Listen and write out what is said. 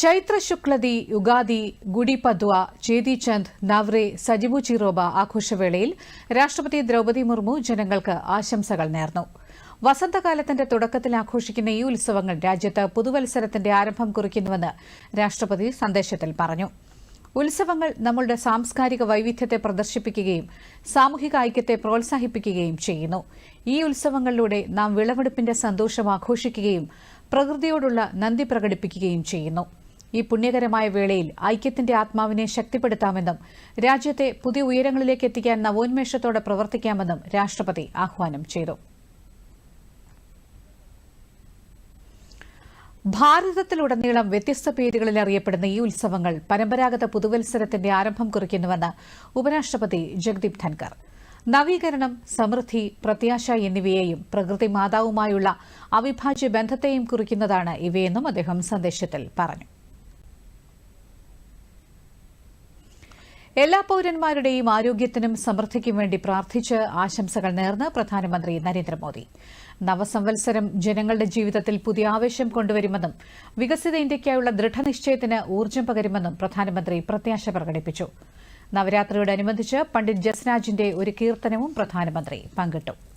ചൈത്ര ശുക്ലതി യുഗാദി ഗുഡി പദ്വ ചേതിചന്ദ് നവ്രെ സജിബു ചിറോബ ആഘോഷവേളയിൽ രാഷ്ട്രപതി ദ്രൌപദി മുർമു ജനങ്ങൾക്ക് ആശംസകൾ നേർന്നു. വസന്തകാലത്തിന്റെ തുടക്കത്തിൽ ആഘോഷിക്കുന്ന ഈ ഉത്സവങ്ങൾ രാജ്യത്ത് പുതുവത്സരത്തിന്റെ ആരംഭം കുറിക്കുന്നുവെന്ന് രാഷ്ട്രപതി സന്ദേശത്തിൽ പറഞ്ഞു. ഉത്സവങ്ങൾ നമ്മളുടെ സാംസ്കാരിക വൈവിധ്യത്തെ പ്രദർശിപ്പിക്കുകയും സാമൂഹിക ഐക്യത്തെ പ്രോത്സാഹിപ്പിക്കുകയും ചെയ്യുന്നു. ഈ ഉത്സവങ്ങളിലൂടെ നാം വിളവെടുപ്പിന്റെ സന്തോഷം ആഘോഷിക്കുകയും പ്രകൃതിയോടുള്ള നന്ദി പ്രകടിപ്പിക്കുകയും ചെയ്യുന്നു. ഈ പുണ്യകരമായ വേളയിൽ ഐക്യത്തിന്റെ ആത്മാവിനെ ശക്തിപ്പെടുത്താമെന്നും രാജ്യത്തെ പുതിയ ഉയരങ്ങളിലേക്ക് എത്തിക്കാൻ നവോന്മേഷത്തോടെ പ്രവർത്തിക്കാമെന്നും രാഷ്ട്രപതി ആഹ്വാനം ചെയ്തു. ഭാരതത്തിലുടനീളം വ്യത്യസ്ത പേരുകളിൽ അറിയപ്പെടുന്ന ഈ ഉത്സവങ്ങൾ പരമ്പരാഗത പുതുവത്സരത്തിന്റെ ആരംഭം കുറിക്കുന്നുവെന്ന് ഉപരാഷ്ട്രപതി ജഗ്ദീപ് ധൻകർ നവീകരണം സമൃദ്ധി പ്രത്യാശ എന്നിവയെയും പ്രകൃതി മാതാവുമായുള്ള അവിഭാജ്യ ബന്ധത്തെയും കുറിക്കുന്നതാണ് ഇവയെന്നും അദ്ദേഹം സന്ദേശത്തിൽ പറഞ്ഞു. എല്ലാ പൌരന്മാരുടെയും ആരോഗ്യത്തിനും സമൃദ്ധിക്കും വേണ്ടി പ്രാർത്ഥിച്ച് ആശംസകൾ നേർന്ന് പ്രധാനമന്ത്രി നരേന്ദ്രമോദി. നവസംവത്സരം ജനങ്ങളുടെ ജീവിതത്തിൽ പുതിയ ആവേശം കൊണ്ടുവരുമെന്നും വികസിത ഇന്ത്യയ്ക്കായുള്ള ദൃഢനിശ്ചയത്തിന് ഊർജം പകരുമെന്നും പ്രധാനമന്ത്രി പ്രത്യാശ പ്രകടിപ്പിച്ചു. നവരാത്രിയോടനുബന്ധിച്ച് പണ്ഡിറ്റ് ജസ്രാജിന്റെ ഒരു കീർത്തനവും പ്രധാനമന്ത്രി പങ്കിട്ടു.